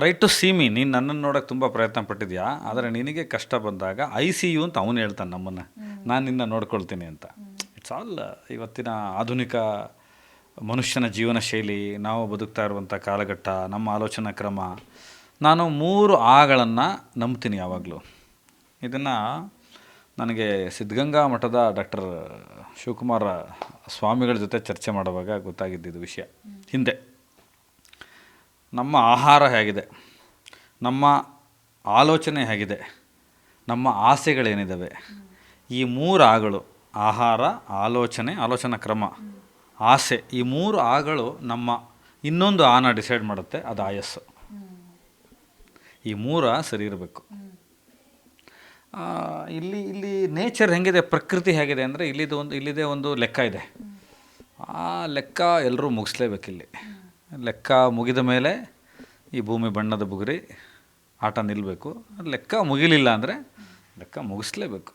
Try to C me ನೀನು ನನ್ನನ್ನು ನೋಡೋಕೆ ತುಂಬ ಪ್ರಯತ್ನ ಪಟ್ಟಿದ್ಯಾ? ಆದರೆ ನಿನಗೆ ಕಷ್ಟ ಬಂದಾಗ ಐ ಸಿ ಯು ಅಂತ ಅವನು ಹೇಳ್ತಾನೆ ನಮ್ಮನ್ನು. ನಾನು ನಿನ್ನ ನೋಡ್ಕೊಳ್ತೀನಿ ಅಂತ. ಇಟ್ಸ್ ಆಲ್ ಇವತ್ತಿನ ಆಧುನಿಕ ಮನುಷ್ಯನ ಜೀವನ ಶೈಲಿ ನಾವು ಬದುಕ್ತಾ ಇರುವಂಥ ಕಾಲಘಟ್ಟ ನಮ್ಮ ಆಲೋಚನಾ ಕ್ರಮ ನಾನು ಮೂರು ಆಗಳನ್ನು ನಂಬ್ತೀನಿ ಯಾವಾಗಲೂ. ಇದನ್ನು ನನಗೆ ಸಿದ್ಧಗಂಗಾ ಮಠದ ಡಾಕ್ಟರ್ ಶಿವಕುಮಾರ ಸ್ವಾಮಿಗಳ ಜೊತೆ ಚರ್ಚೆ ಮಾಡುವಾಗ ಗೊತ್ತಾಗಿದ್ದಿದ್ದು ವಿಷಯ. ಹಿಂದೆ. ನಮ್ಮ ಆಹಾರ ಹೇಗಿದೆ? ನಮ್ಮ ಆಲೋಚನೆ ಹೇಗಿದೆ? ನಮ್ಮ ಆಸೆಗಳೇನಿದ್ದಾವೆ ಈ ಮೂರು ಆಗಳು, ಆಹಾರ, ಆಲೋಚನೆ, ಆಲೋಚನಾ ಕ್ರಮ, ಆಸೆ, ಈ ಮೂರು ಆಗಳು ನಮ್ಮ ಇನ್ನೊಂದು ಆನ ಡಿಸೈಡ್ ಮಾಡುತ್ತೆ, ಅದು ಆಯಸ್ಸು. ಈ ಮೂರ ಸರಿ ಇರಬೇಕು. ಇಲ್ಲಿ ಇಲ್ಲಿ ನೇಚರ್ ಹೆಂಗಿದೆ, ಪ್ರಕೃತಿ ಹೇಗಿದೆ ಅಂದರೆ ಇಲ್ಲಿದು ಒಂದು, ಇಲ್ಲಿದೆ ಒಂದು ಲೆಕ್ಕ ಇದೆ. ಆ ಲೆಕ್ಕ ಎಲ್ಲರೂ ಮುಗಿಸ್ಲೇಬೇಕಿಲ್ಲಿ. ಲೆಕ್ಕ ಮುಗಿದ ಮೇಲೆ ಈ ಭೂಮಿ ಬಣ್ಣದ ಬುಗುರಿ ಆಟ ನಿಲ್ಲಬೇಕು ಲೆಕ್ಕ ಮುಗಿಲಿಲ್ಲ ಅಂದರೆ ಲೆಕ್ಕ ಮುಗಿಸ್ಲೇಬೇಕು.